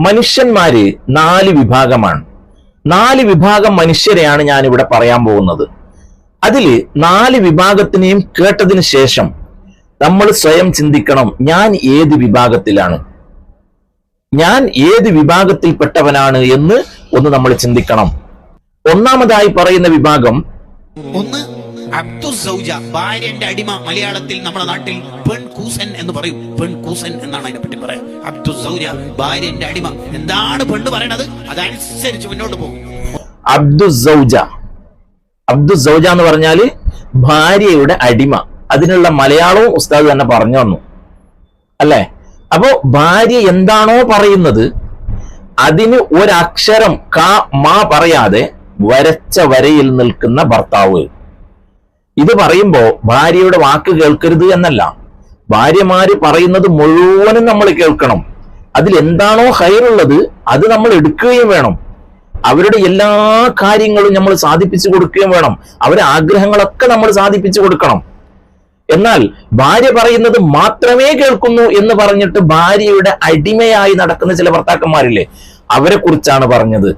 മനുഷ്യന്മാര് നാല് വിഭാഗമാണ്. നാല് വിഭാഗം മനുഷ്യരെയാണ് ഞാൻ ഇവിടെ പറയാൻ പോകുന്നത്. അതിൽ നാല് വിഭാഗത്തിനെയും കേട്ടതിന് ശേഷം നമ്മൾ സ്വയം ചിന്തിക്കണം ഞാൻ ഏത് വിഭാഗത്തിലാണ്? ഞാൻ ഏത് വിഭാഗത്തിൽപ്പെട്ടവനാണ് എന്ന് ഒന്ന് നമ്മൾ ചിന്തിക്കണം. ഒന്നാമതായി പറയുന്ന വിഭാഗം ഒന്ന് അബ്ദുൽ സൗജ ഭാര്യന്റെ അടിമ മലയാളത്തിൽ നമ്മുടെ നാട്ടിൽ പെൺകൂസൻ എന്ന് പറയും. പെൺകൂസൻ എന്നാണ് അതിനെ പറ്റി പറയാം. അബ്ദുൽ സൗജ ഭാര്യന്റെ അടിമ. എന്താണ് പെണ്ണ് പറയണത്? അതനുസരിച്ച് മുന്നോട്ട് പോകും. അബ്ദുസൗജ അബ്ദുസൗജ എന്ന് പറഞ്ഞാൽ ഭാര്യയുടെ അടിമ. അതിനുള്ള മലയാളവും ഉസ്താദ് തന്നെ പറഞ്ഞു തന്നു. അല്ലേ? അപ്പോ ഭാര്യ എന്താണോ പറയുന്നത് അതിന് ഒരക്ഷരം കാ മാ പറയാതെ വരച്ച വരയിൽ നിൽക്കുന്ന ഭർത്താവ്. ഇത് പറയുമ്പോൾ ഭാര്യയുടെ വാക്ക് കേൾക്കരുത് എന്നല്ല. ഭാര്യമാര് പറയുന്നത് മുഴുവനും നമ്മൾ കേൾക്കണം. അതിൽ എന്താണോ ഹൈറുള്ളത് അത് നമ്മൾ എടുക്കുകയും വേണം. അവരുടെ എല്ലാ കാര്യങ്ങളും നമ്മൾ സാധിപ്പിച്ചു കൊടുക്കുകയും വേണം. അവരുടെ ആഗ്രഹങ്ങളൊക്കെ നമ്മൾ സാധിപ്പിച്ചു കൊടുക്കണം. എന്നാൽ ഭാര്യ പറയുന്നത് മാത്രമേ കേൾക്കുന്നു എന്ന് പറഞ്ഞിട്ട് ഭാര്യയുടെ അടിമയായി നടക്കുന്ന ചില ഭർത്താക്കന്മാരില്ലേ? അവരെ കുറിച്ചാണ് പറഞ്ഞത്.